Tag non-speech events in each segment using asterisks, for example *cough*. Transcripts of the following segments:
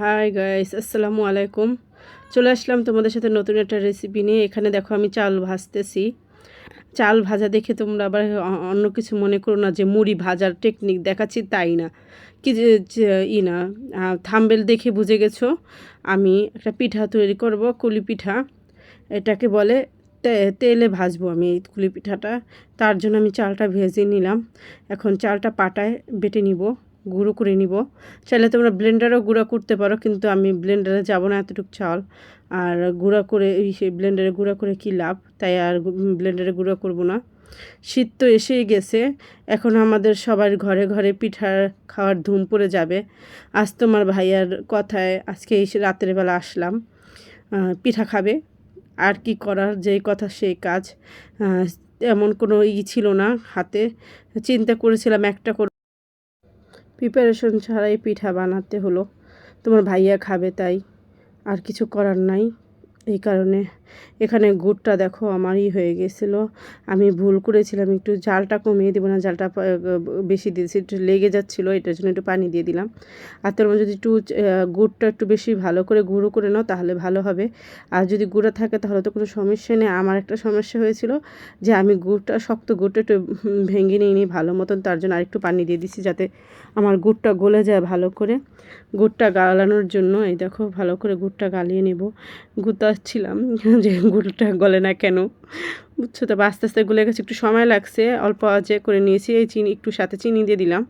Hi guys আসসালামু আলাইকুম চলে আসলাম তোমাদের সাথে নতুন একটা রেসিপি নিয়ে। এখানে দেখো, আমি চাল ভাজতেছি। চাল ভাজা দেখে তোমরা আবার অন্য কিছু মনে করো না যে মুড়ি ভাজার টেকনিক দেখাচ্ছি, তাই না? কি ই না। থাম্বেল দেখে বুঝে গেছো? আমি একটা পিঠা তৈরি করব, কুলি পিঠা। এটাকে বলে তেলে ভাজবো আমি এই কুলি পিঠাটা। তার জন্য আমি চালটা ভেজে নিলাম। এখন চালটা পাটায় বেটে নিব। গুঁড়ো করে নিব। চাইলে তোমরা ব্লেন্ডারও গুঁড়া করতে পারো, কিন্তু আমি ব্লেন্ডারে যাব না এতটুকু চাল। আর গুঁড়া করে, এই ব্লেন্ডারে গুঁড়া করে কী লাভ? তাই আর ব্লেন্ডারে গুঁড়া করব না। শীত তো এসেই গেছে, এখন আমাদের সবার ঘরে ঘরে পিঠার খাওয়ার ধুম পড়ে যাবে। আজ তোমার ভাইয়ার কথায় আজকে এই রাতের বেলা আসলাম পিঠা খাবে। আর কি করার, যেই কথা সেই কাজ। এমন কোনো ই ছিল না হাতে। চিন্তা করেছিলাম একটা প্রিপারেশন ছাড়াই পিঠা বানাতে হলো। তোমার ভাইয়া খাবে তাই। আর কিছু করার নাই। এই কারণে এখানে গুড়টা দেখো আমারই হয়ে গেছিল। আমি ভুল করেছিলাম, একটু জালটা কমিয়ে দেবো না, জালটা বেশি দিয়েছি একটু লেগে যাচ্ছিল, এটার জন্য একটু পানি দিয়ে দিলাম। আর তোর যদি একটু গুড়টা একটু বেশি ভালো করে গুঁড়ো করে নাও, তাহলে ভালো হবে। আর যদি গুঁড়ো থাকে, তাহলে তো কোনো সমস্যা নেই। আমার একটা সমস্যা হয়েছিল যে আমি গুড়টা, শক্ত গুড়টা একটু ভেঙে নিয়ে নিই ভালো মতন, তার জন্য আরেকটু পানি দিয়ে দিছি যাতে আমার গুড়টা গলে যায় ভালো করে। গুড়টা গালানোর জন্য, এই দেখো ভালো করে গুড়টা গালিয়ে নেব। গুতাচ্ছিলাম *laughs* যে গুড়টা গলে না কেন, বুঝছ? তো আস্তে আস্তে গুলে গেছে, একটু সময় লাগছে, অল্প আজে করে নিয়েছি, এই চিনি, একটু সাথে চিনি দিয়ে দিলাম।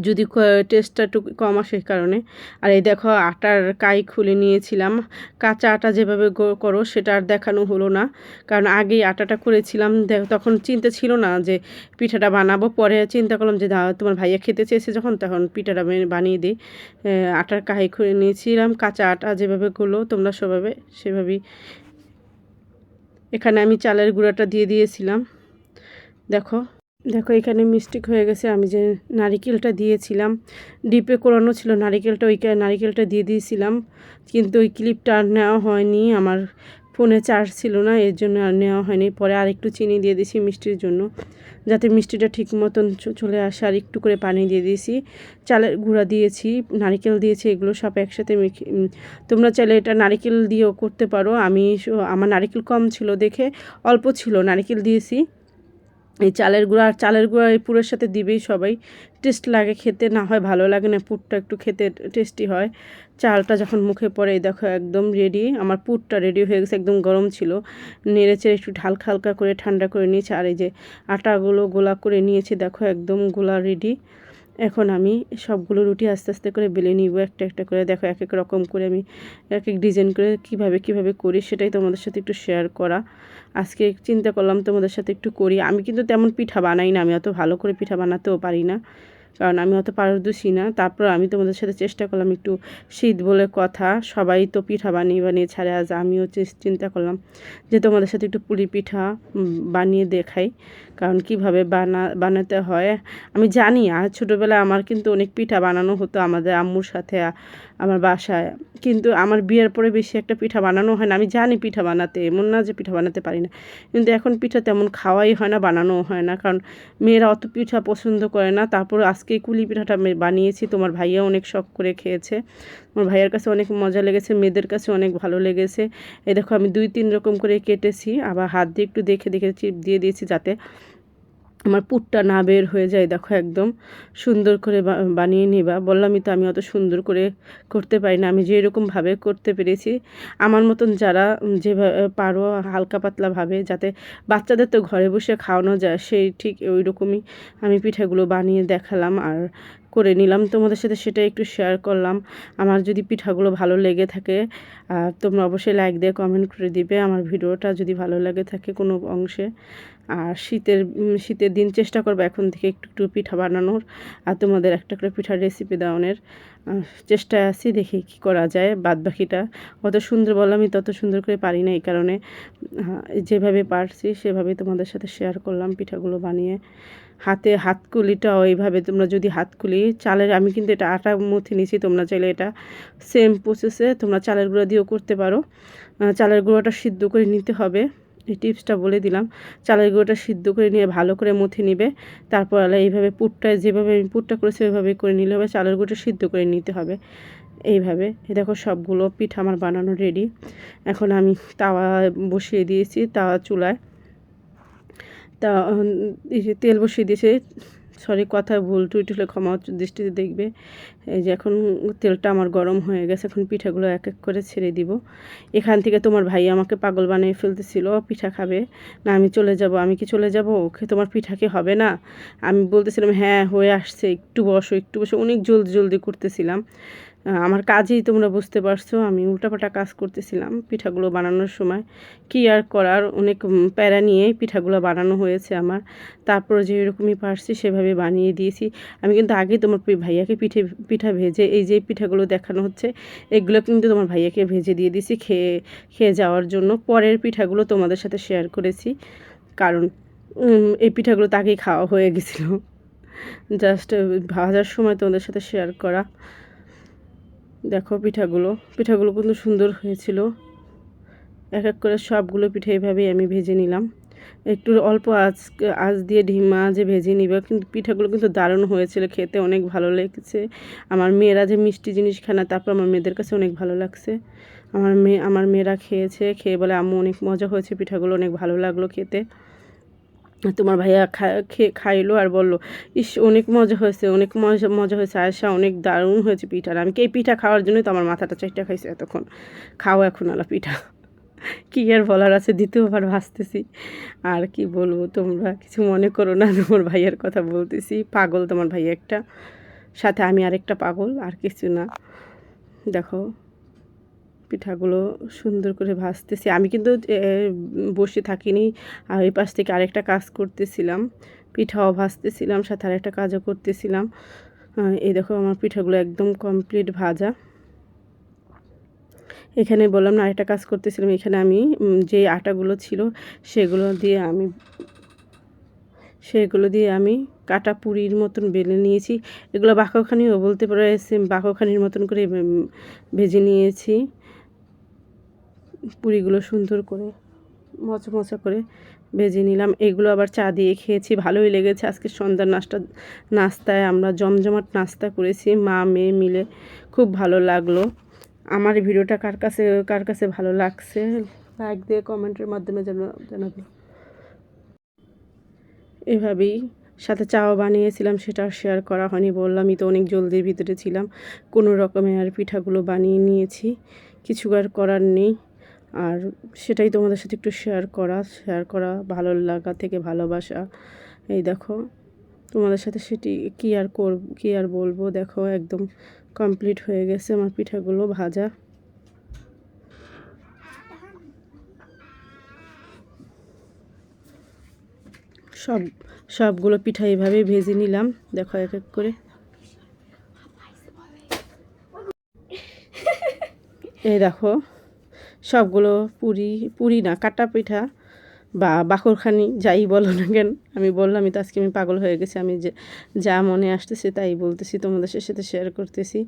যদি টেস্টটা একটু কম আসে কারণে। আর এই দেখো, আটার কাই খুলে নিয়েছিলাম। কাঁচা আটা যেভাবে করো, সেটা আর দেখানো হলো না। কারণ আগেই আটাটা করেছিলাম, দেখ- তখন চিন্তা ছিল না যে পিঠাটা বানাবো। পরে চিন্তা করলাম যে তোমার ভাইয়া খেতে চেয়েছে যখন, তখন পিঠাটা বানিয়ে- দিই। আটার কাই খুলে নিয়েছিলাম, কাঁচা আটা যেভাবে গুলো, তোমরা সেভাবে সেভাবেই। এখানে আমি চালের গুঁড়াটা দিয়ে দিয়েছিলাম। দেখো দেখো, এখানে মিস্টেক হয়ে গেছে। আমি যে নারিকেলটা দিয়েছিলাম ডিপে করানো ছিল, নারিকেলটা ওই নারিকেলটা দিয়ে দিয়েছিলাম। কিন্তু ওই ক্লিপটা আর নেওয়া হয়নি। আমার ফোনে চার্জ ছিল না, এর জন্য আর নেওয়া হয়নি। পরে আর একটু চিনি দিয়ে দিয়েছি মিষ্টির জন্য, যাতে মিষ্টিটা ঠিক মতন চলে আসে। আর একটু করে পানি দিয়ে দিয়েছি। চালের গুঁড়া দিয়েছি, নারিকেল দিয়েছি, এগুলো সব একসাথে তোমরা চাইলে এটা নারিকেল দিয়েও করতে পারো। আমি আমার নারিকেল কম ছিল দেখে, অল্প ছিল নারিকেল দিয়েছি। এই চালের গুঁড়া, আর চালের গুঁড়া এই পুরের সাথে দিবেই সবাই। টেস্ট লাগে খেতে, না হয় ভালো লাগে না, পুরটা একটু খেতে টেস্টি হয়। চালটা যখন মুখে পড়ে দেখো একদম রেডি আমার পুরটা রেডি হয়ে গেছে, একদম গরম ছিল। নেড়ে চেড়ে একটু হালকা হালকা করে ঠান্ডা করে নিয়েছে, আর এই যে আটাগুলো গোলা করে নিয়েছে, দেখো একদম গোলা রেডি এখন আমি সবগুলো রুটি আস্তে আস্তে করে বেলে নিব একটা একটা করে। দেখো এক এক রকম করে আমি এক এক ডিজাইন করে কীভাবে কীভাবে করি সেটাই তোমাদের সাথে একটু শেয়ার করা। আজকে চিন্তা করলাম তোমাদের সাথে একটু করি। আমি কিন্তু তেমন পিঠা বানাই না, আমি অত ভালো করে পিঠা বানাতেও পারি না। কারণ আমি অত পারদর্শী না। তারপর আমি তোমাদের সাথে চেষ্টা করলাম একটু শীত বলে কথা। সবাই তো পিঠা বানিয়ে বানিয়ে ছাড়ে, আজ আমিও চিন্তা করলাম যে তোমাদের সাথে একটু পুলি পিঠা বানিয়ে দেখাই। কারণ কীভাবে বানা, বানাতে হয়, আমি জানি। আর ছোটোবেলায় আমার কিন্তু অনেক পিঠা বানানো হতো আমাদের আম্মুর সাথে আমার বাসায়। কিন্তু আমার বিয়ের পরে বেশি একটা পিঠা বানানো হয় না। আমি জানি পিঠা বানাতে, এমন না যে পিঠা বানাতে পারি না। কিন্তু এখন পিঠা তেমন খাওয়াই হয় না, বানানোও হয় না। কারণ মেয়েরা অত পিঠা পছন্দ করে না। তারপর আজকে কুলি পিঠাটা বানিয়েছি। তোমার ভাইয়া অনেক শখ করে খেয়েছে। আমার ভাইয়ার কাছে অনেক মজা লেগেছে, মেয়েদের কাছে অনেক ভালো লেগেছে। এ দেখো আমি দুই তিন রকম করে কেটেছি, আবার হাত দিয়ে একটু দেখে দেখে চিপ দিয়ে দিয়েছি যাতে আমার পুটটা না বের হয়ে যায়, দেখো একদম সুন্দর করে বানিয়ে নিবা। বললামই তো আমি অত সুন্দর করে করতে পারি না, আমি যে যেরকমভাবে করতে পেরেছি, আমার মতন যারা যেভাবে পারো, হালকা পাতলাভাবে যাতে বাচ্চাদের তো ঘরে বসে খাওয়ানো যায়, সেই ঠিক ওই রকমই আমি পিঠাগুলো বানিয়ে দেখালাম। আর করে নিলাম। তোমাদের সাথে সেটা একটু শেয়ার করলাম। আমার যদি পিঠাগুলো ভালো লেগে থাকে তোমরা অবশ্যই লাইক দিয়ে কমেন্ট করে দিবে। আমার ভিডিওটা যদি ভালো লাগে থাকে কোনো অংশে। আর শীতের শীতের দিন চেষ্টা করব এখন থেকে একটু একটু পিঠা বানানোর। আর তোমাদের একটা করে পিঠার রেসিপি দেওয়ানোর চেষ্টায় আছি দেখি কি করা যায়। বাদ বাকিটা অত সুন্দর বললাম আমি তত সুন্দর করে পারি না এই কারণে। যেভাবে পারছি সেভাবে তোমাদের সাথে শেয়ার করলাম পিঠাগুলো বানিয়ে। হাতে হাতকুলিটা ওইভাবে তোমরা যদি হাতকুলি, চালের, আমি কিন্তু এটা আটা মুথে নিয়েছি তোমরা চাইলে এটা সেম প্রসেসে তোমরা চালের গুঁড়া দিয়েও করতে পারো। চালের গুঁড়োটা সিদ্ধ করে নিতে হবে। এই টিপসটা বলে দিলাম। চালের গুঁড়োটা সিদ্ধ করে নিয়ে ভালো করে মুথে নিবে। তারপর আলা এইভাবে পুরটা, যেভাবে আমি পুরটা করেছি, ওইভাবে করে নিলে হবে, চালের গুঁড়োটা সিদ্ধ করে নিতে হবে। এইভাবে। এ দেখো সবগুলো পিঠা আমার বানানো রেডি এখন আমি তাওয়া বসিয়ে দিয়েছি, তাওয়া চুলায়। তা তেল বসিয়ে দিয়েছে, সরি, কথা, ভুল টুইট হলে ক্ষমা দৃষ্টিতে দেখবে। এই যে এখন তেলটা আমার গরম হয়ে গেছে, এখন পিঠাগুলো এক এক করে ছেড়ে দিব। এখান থেকে তোমার ভাই আমাকে পাগল বানিয়ে ফেলতেছিল, পিঠা খাবে। না, আমি চলে যাব, আমি কি চলে যাব? ওকে তোমার পিঠা কি হবে না? আমি বলতেছিলাম হ্যাঁ হয়ে আসছে, একটু বসো একটু বসো। অনেক জলদি জলদি করতেছিলাম। আমার কাজেই তোমরা বুঝতে পারছ, আমি উল্টাপাল্টা কাজ করতেছিলাম পিঠাগুলো বানানোর সময়। কি আর করার? অনেক প্যারা নিয়েই পিঠাগুলো বানানো হয়েছে আমার। তারপরে যে এরকমই পারছি সেভাবে বানিয়ে দিয়েছি। আমি কিন্তু আগেই তোমার ভাইয়াকে পিঠে, পিঠা ভেজে, এই যে পিঠাগুলো দেখানো হচ্ছে, এগুলো কিন্তু তোমার ভাইয়াকে ভেজে দিয়ে দিয়েছি খেয়ে খেয়ে যাওয়ার জন্য। পরের পিঠাগুলো তোমাদের সাথে শেয়ার করেছি। কারণ এই পিঠাগুলো তাকেই খাওয়া হয়ে গেছিল। জাস্ট ভাজার সময় তোমাদের সাথে শেয়ার করা। দেখো পিঠাগুলো। পিঠাগুলো কিন্তু সুন্দর হয়েছিল। এক এক করে সবগুলো পিঠে এভাবেই আমি ভেজে নিলাম। একটু অল্প আঁচ আঁচ দিয়ে ঢিমা যে ভেজে নিবে। কিন্তু পিঠাগুলো কিন্তু দারুণ হয়েছিল, খেতে অনেক ভালো লেগেছে। আমার মেয়েরা যে মিষ্টি জিনিস খায় না তারপর আমার মেয়েদের কাছে অনেক ভালো লাগছে। আমার মেয়ে, আমার মেয়েরা খেয়েছে, খেয়ে বলে, আম্মু, অনেক মজা হয়েছে পিঠাগুলো, অনেক ভালো লাগল খেতে। তোমার ভাইয়া খেয়ে খাইলো আর বলল, ইস, অনেক মজা হয়েছে, অনেক মজা মজা হয়েছে আয়সা অনেক দারুণ হয়েছে পিঠার আমি কি এই পিঠা খাওয়ার জন্যই তো আমার মাথাটা চারটা খাইছে এতক্ষণ? খাও এখন আলা পিঠা। *laughs* কি আর বলার আছে দ্বিতীয়বার ভাসতেছি আর কি বলব, তোমরা কিছু মনে করো না, তোমার ভাইয়ের কথা বলতেছি। পাগল তোমার ভাই একটা, সাথে আমি আরেকটা পাগল, আর কিছু না। দেখো পিঠাগুলো সুন্দর করে ভাজতেছি। আমি কিন্তু বসে থাকিনি, আর এই পাশ থেকে আরেকটা কাজ করতেছিলাম। পিঠাও ভাজতেছিলাম, সাথে আরেকটা কাজও করতেছিলাম। এই দেখো আমার পিঠাগুলো একদম কমপ্লিট ভাজা। এখানে বললাম না, আরেকটা কাজ করতেছিলাম। এখানে আমি যে আটাগুলো ছিল, সেগুলো দিয়ে আমি, সেগুলো দিয়ে আমি কাটা পুরির মতন বেলে নিয়েছি। এগুলো বাঁকখানিও বলতে পারো বাঁকখানির মতন করে ভেজে নিয়েছি। পুরিগুলো সুন্দর করে মচমচা করে ভেজে নিলাম। এগুলো আবার চা দিয়ে খেয়েছি, ভালোই লেগেছে। আজকে সন্ধ্যার নাস্তা, নাস্তায় আমরা জমজমাট নাস্তা করেছি। মা, মেয়ে মিলে খুব ভালো লাগল। আমার ভিডিওটা কার কাছে কার কাছে ভালো লাগছে? লাইক দিয়ে কমেন্টের মাধ্যমে জানা- জানাবে। এভাবেই সাথে চাও বানিয়েছিলাম, সেটা শেয়ার করা হয়নি বললামই তো অনেক জলদির ভিতরে ছিলাম। কোনো রকমের আর পিঠাগুলো বানিয়ে নিয়েছি। কিছু আর করার নেই। আর সেটাই তোমাদের সাথে একটু শেয়ার করা শেয়ার করা, ভালো লাগা থেকে ভালোবাসা। এই দেখো, তোমাদের সাথে সেটি কী আর কর কী আর বলব? দেখো, একদম কমপ্লিট হয়ে গেছে আমার পিঠাগুলো ভাজা। সব, সবগুলো পিঠা এইভাবেই ভেজে নিলাম। দেখো এক এক করে। এই দেখো সবগুলো পুরি পুরি না, কাটা পিঠা বা বাকরখানি যাই বলো না কেন। আমি বললামই তো আজকে আমি পাগল হয়ে গেছি, আমি যে যা মনে আসতেছে তাই বলতেছি, তোমাদের সাথে শেয়ার করতেছি।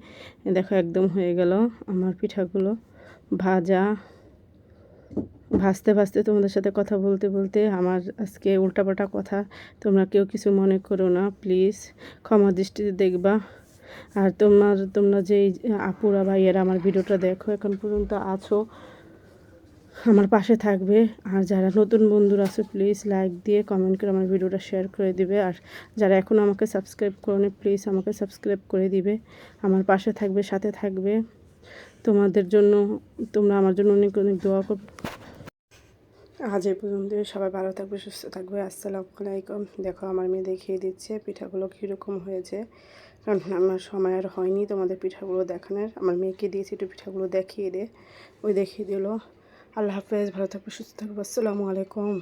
দেখো, একদম হয়ে গেল আমার পিঠাগুলো ভাজা। ভাজতে ভাজতে তোমাদের সাথে কথা বলতে বলতে আমার আজকে উল্টাপাল্টা কথা, তোমরা কেউ কিছু মনে করো না প্লিজ ক্ষমা দৃষ্টিতে দেখবা। আর তোমার, তোমরা যেই আপুরা, ভাইয়েরা আমার ভিডিওটা দেখো, এখন পর্যন্ত আছো আমার পাশে থাকবে। আর যারা নতুন বন্ধুরা আছে প্লিজ লাইক দিয়ে কমেন্ট করে আমার ভিডিওটা শেয়ার করে দিবে। আর যারা এখনও আমাকে সাবস্ক্রাইব করোনি প্লিজ আমাকে সাবস্ক্রাইব করে দিবে। আমার পাশে থাকবে, সাথে থাকবে। তোমাদের জন্য, তোমরা আমার জন্য অনেক অনেক দোয়া কর। আজ এই পর্যন্ত। সবাই ভালো থাকবে, সুস্থ থাকবে। আসসালামু আলাইকুম। দেখো, আমার মেয়ে দেখিয়ে দিচ্ছে পিঠাগুলো কীরকম হয়েছে। কারণ আমার সময় আর হয়নি তোমাদের পিঠাগুলো দেখানোর। আমার মেয়েকে দিয়েছি, একটু পিঠাগুলো দেখিয়ে দে। ওই দেখিয়ে দিল। আল্লাহ হাফেজ ভালো থাকবে সুস্থ থাকবে আসসালামু আলাইকুম।